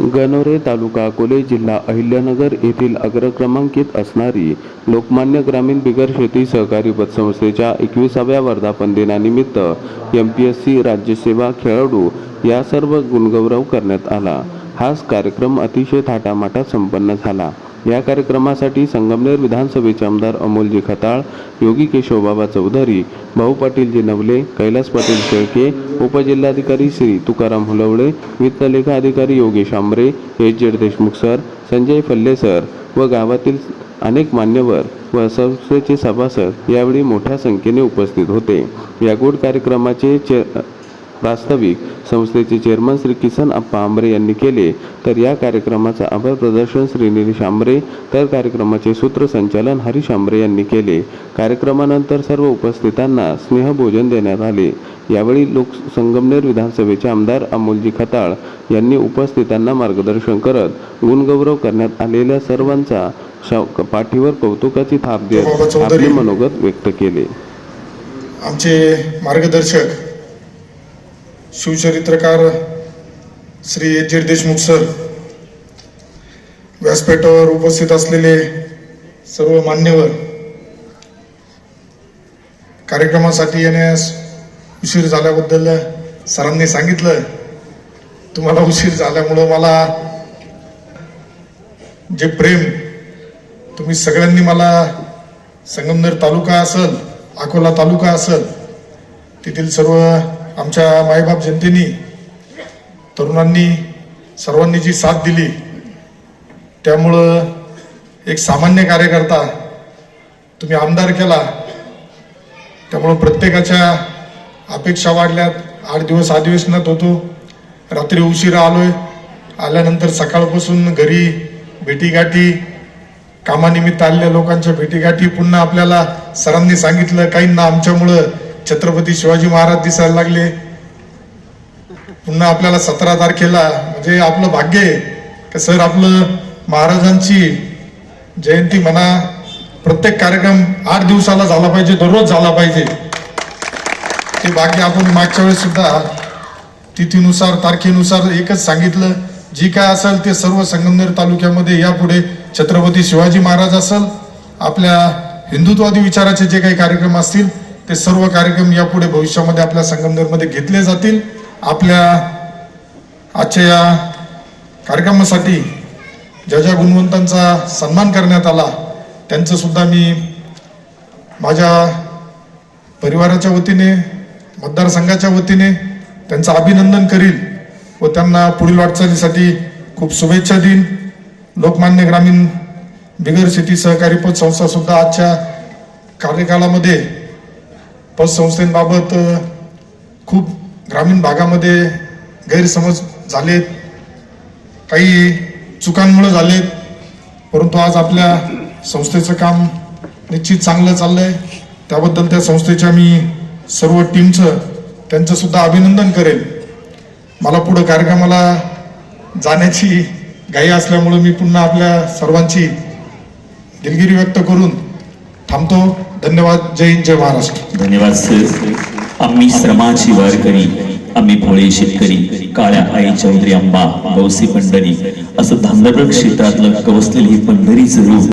गणोरे तालुका अकोले जिल्हा अहिल्यानगर येथील अग्रक्रमांकित असणारी लोकमान्य ग्रामीण बिगर शेती सहकारी पतसंस्थेच्या एकविसाव्या वर्धापन दिनानिमित्त एम पी एस सी राज्यसेवा खेळाडू या सर्व गुणगौरव करण्यात आला. हाच कार्यक्रम अतिशय थाटामाटात संपन्न झाला. या कार्यक्रमासाठी संगमनेर विधानसभेचे आमदार अमोलजी खताळ योगी केशवबाबा चौधरी भाऊ पाटीलजी नवले कैलास पाटील शेळके उपजिल्हाधिकारी श्री तुकाराम हुलवळे वित्त लेखा अधिकारी Yogesh Ambre H Z Deshmukh sir Sanjay Phalle sir व गावातील अनेक मान्यवर व संस्थेचे सभासद यावेळी मोठ्या संख्येने उपस्थित होते. या गोड कार्यक्रमाचे च प्रास्ताविक संस्थेचे चेअरमन श्री किसन अप्पा आंबरे यांनी केले. तर या कार्यक्रमाचं आभार प्रदर्शन श्री निलेश आंबरे तर कार्यक्रमाचे सूत्रसंचालन हरीश आंबरे यांनी केले. कार्यक्रमानंतर सर्व उपस्थितांना स्नेहभोजन देण्यात आले. यावेळी लोक संगमनेर विधानसभेचे आमदार अमोलजी खताळ यांनी उपस्थितांना मार्गदर्शन करत गुणगौरव करण्यात आलेल्या सर्वांचा पाठीवर कौतुकाची थाप देत. आपले मनोगत व्यक्त केले. आमचे मार्गदर्शक शिवचरित्रकार Shri H J Deshmukh sir व्यासपीठावर उपस्थित असलेले सर्व मान्यवर कार्यक्रमासाठी येण्यास उशीर झाल्याबद्दल सरांनी सांगितलं. तुम्हाला उशीर झाल्यामुळं मला जे प्रेम तुम्ही सगळ्यांनी मला संगमनेर तालुका असल अकोला तालुका असल तेथील सर्व आमच्या मायबाप जनतेनी तरुणांनी सर्वांनी जी साथ दिली त्यामुळं एक सामान्य कार्यकर्ता तुम्ही आमदार केला. त्यामुळं प्रत्येकाच्या अपेक्षा वाढल्यात. आठ दिवस अधिवेशनात होतो रात्री उशिरा आलोय. आल्यानंतर सकाळपासून घरी भेटीगाठी कामानिमित्त आलेल्या लोकांच्या भेटीगाठी पुन्हा आपल्याला सरांनी सांगितलं काहींना आमच्यामुळं छत्रपती शिवाजी महाराज दिसायला लागले. पुन्हा आपल्याला सतरा तारखेला म्हणजे आपलं भाग्य आहे की सर? आपलं महाराजांची जयंती म्हणा प्रत्येक कार्यक्रम आठ दिवसाला झाला पाहिजे दररोज झाला पाहिजे. ते भाग्य आपण मागच्या वेळेस सुद्धा तिथीनुसार तारखेनुसार एकच सांगितलं. जी काय असेल ते सर्व संगमनेर तालुक्यामध्ये यापुढे छत्रपती शिवाजी महाराज असेल. आपल्या हिंदुत्वादी विचाराचे जे काही कार्यक्रम असतील ते सर्व कार्यक्रम यापुढे भविष्यामध्ये आपल्या संगमनेरमध्ये घेतले जातील. आपल्या आजच्या या कार्यक्रमासाठी ज्या ज्या गुणवंतांचा सन्मान करण्यात आला त्यांचं सुद्धा मी माझ्या परिवाराच्या वतीने मतदारसंघाच्या वतीने त्यांचं अभिनंदन करील व त्यांना पुढील वाटचालीसाठी खूप शुभेच्छा देईन. लोकमान्य ग्रामीण बिगर शेती सहकारी पतसंस्था सुद्धा आजच्या कार्यकालामध्ये पतसंस्थेबाबत खूप ग्रामीण भागामध्ये गैरसमज झालेत. काही चुकांमुळे झालेत. परंतु आज आपल्या संस्थेचं काम निश्चित चांगलं चाललं आहे त्याबद्दल त्या संस्थेच्या मी सर्व टीमचं त्यांचंसुद्धा अभिनंदन करेल मला पुढं कार्यक्रमाला जाण्याची घाई असल्यामुळं मी पुन्हा आपल्या सर्वांची दिलगिरी व्यक्त करून थांबतो. धन्यवाद. जय हिंद जय महाराष्ट्र. धन्यवाद सर आम्ही श्रमाची वारकरी आम्ही भोळे शेतकरी काळ्या आई चौधरी अंबा गौसी पंढरी असं धांदरड क्षेत्रातलं कवसलेलं हे पंढरीचं रूप.